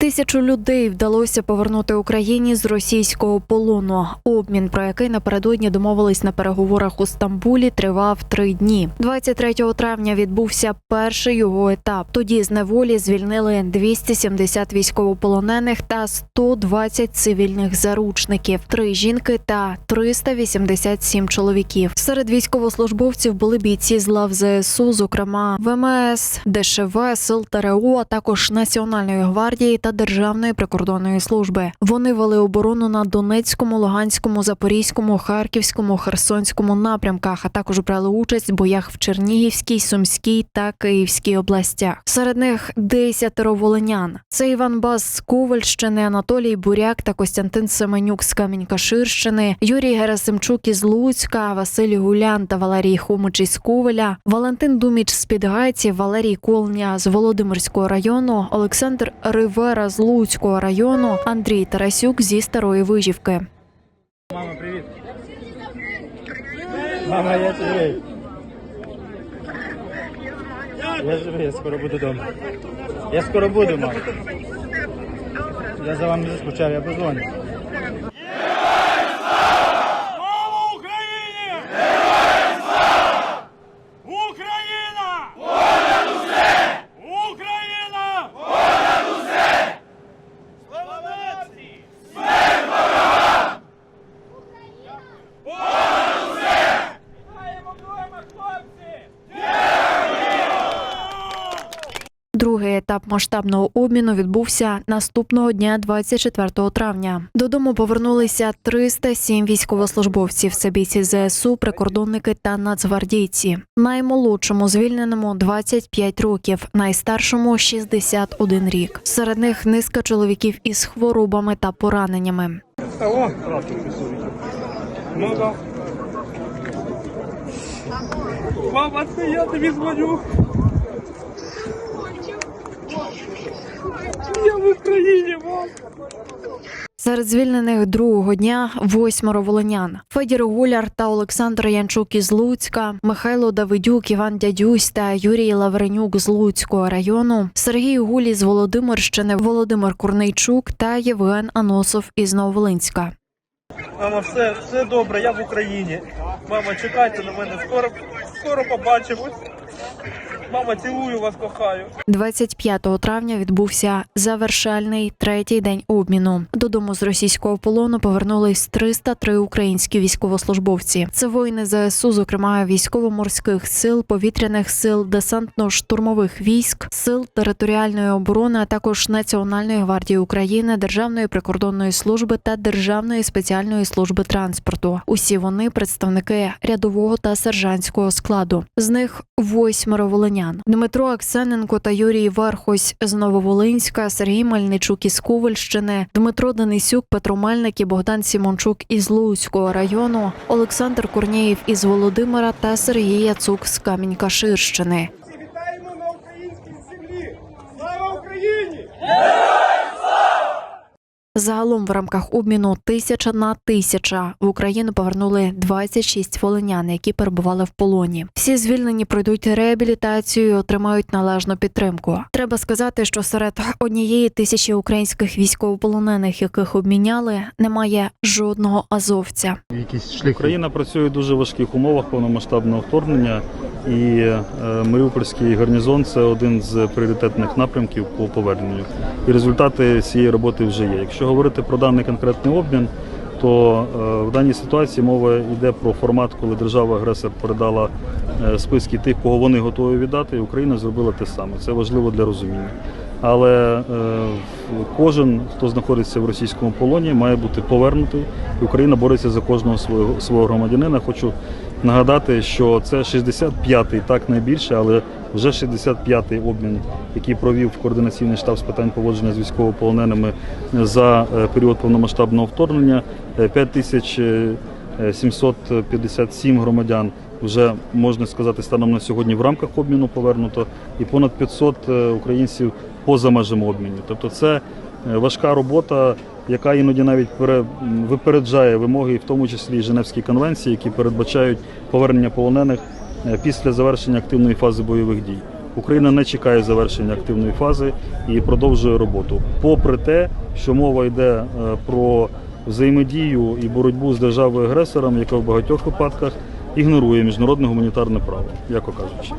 Тисячу людей вдалося повернути Україні з російського полону. Обмін, про який напередодні домовились на переговорах у Стамбулі, тривав три дні. 23 травня відбувся перший його етап. Тоді з неволі звільнили 270 військовополонених та 120 цивільних заручників, три жінки та 387 чоловіків. Серед військовослужбовців були бійці з лав ЗСУ, зокрема ВМС, ДШВ, Сил а також Національної гвардії та Державної прикордонної служби. Вони вели оборону на Донецькому, Луганському, Запорізькому, Харківському, Херсонському напрямках, а також брали участь в боях в Чернігівській, Сумській та Київській областях. Серед них десятеро волинян. Це Іван Бас з Ковальщини, Анатолій Буряк та Костянтин Семенюк з Камінь-Каширщини, Юрій Герасимчук із Луцька, Василь Гулян та Валерій Хомич із Ковеля, Валентин Думіч з Підгайців, Валерій Колня з Володимирського району, Олександр Ривера з Луцького району, Андрій Тарасюк зі Старої Вижівки. Мама, привіт. Мама, я живий. Я живий, я скоро буду вдома. Я скоро буду, мама. Я за вами заскучав, я позвоню. Другий етап масштабного обміну відбувся наступного дня, 24 травня. Додому повернулися 307 військовослужбовців. Це бійці ЗСУ, прикордонники та нацгвардійці. Наймолодшому звільненому 25 років, найстаршому 61 рік. Серед них низка чоловіків із хворобами та пораненнями. Алло. Ну. Мама, це я тобі дзвоню. В Україні. Серед звільнених другого дня восьмеро волинян: Федір Гуляр та Олександр Янчук із Луцька, Михайло Давидюк, Іван Дядюсь та Юрій Лавренюк з Луцького району, Сергій Гулі з Володимирщини, Володимир Курнейчук та Євген Аносов із Нововолинська. Мама, все, все добре, я в Україні. Мама, чекайте на мене, скоро, скоро побачимось. Мама, цілую вас, кохаю. 25 травня відбувся завершальний третій день обміну. Додому з російського полону повернулись 303 українські військовослужбовці. Це воїни ЗСУ, зокрема військово-морських сил, повітряних сил, десантно-штурмових військ, сил територіальної оборони, а також Національної гвардії України, Державної прикордонної служби та Державної спеціальної служби транспорту. Усі вони представники рядового та сержантського складу. З них восьмеро волинян. Дмитро Аксененко та Юрій Верхось з Нововолинська, Сергій Мельничук із Ковальщини, Дмитро Денисюк, Петро Мельник і Богдан Сімончук із Луцького району, Олександр Корнєєв із Володимира та Сергій Яцук з Камінь-Каширщини. Всі вітаємо на українській землі! Слава Україні! Загалом в рамках обміну тисяча на тисяча в Україну повернули 26 волинян, які перебували в полоні. Всі звільнені пройдуть реабілітацію і отримають належну підтримку. Треба сказати, що серед однієї тисячі українських військовополонених, яких обміняли, немає жодного азовця. якісь шляхи. Україна працює в дуже важких умовах повномасштабного вторгнення, і е, Маріупольський гарнізон це один з пріоритетних напрямків по поверненню. І результати цієї роботи вже є. Якщо говорити про даний конкретний обмін, то е, в даній ситуації мова йде про формат, коли держава-агресор передала е, списки тих, кого вони готові віддати, і Україна зробила те саме. Це важливо для розуміння. Але е, кожен, хто знаходиться в російському полоні, має бути повернутий. Україна бореться за кожного свого свого громадянина. Хочу нагадати, що це 65-й, так найбільше, але вже 65-й обмін, який провів координаційний штаб з питань поводження з військовополоненими за е, період повномасштабного вторгнення. Е, 5757 громадян вже можна сказати станом на сьогодні в рамках обміну повернуто, і понад 500 е, українців поза межами обміну. Тобто це е, важка робота, яка іноді навіть пере- випереджає вимоги, в тому числі і Женевські конвенції, які передбачають повернення полонених е, після завершення активної фази бойових дій. Україна не чекає завершення активної фази і продовжує роботу. Попри те, що мова йде про взаємодію і боротьбу з державою агресором, яка в багатьох випадках ігнорує міжнародне гуманітарне право, яко кажучи.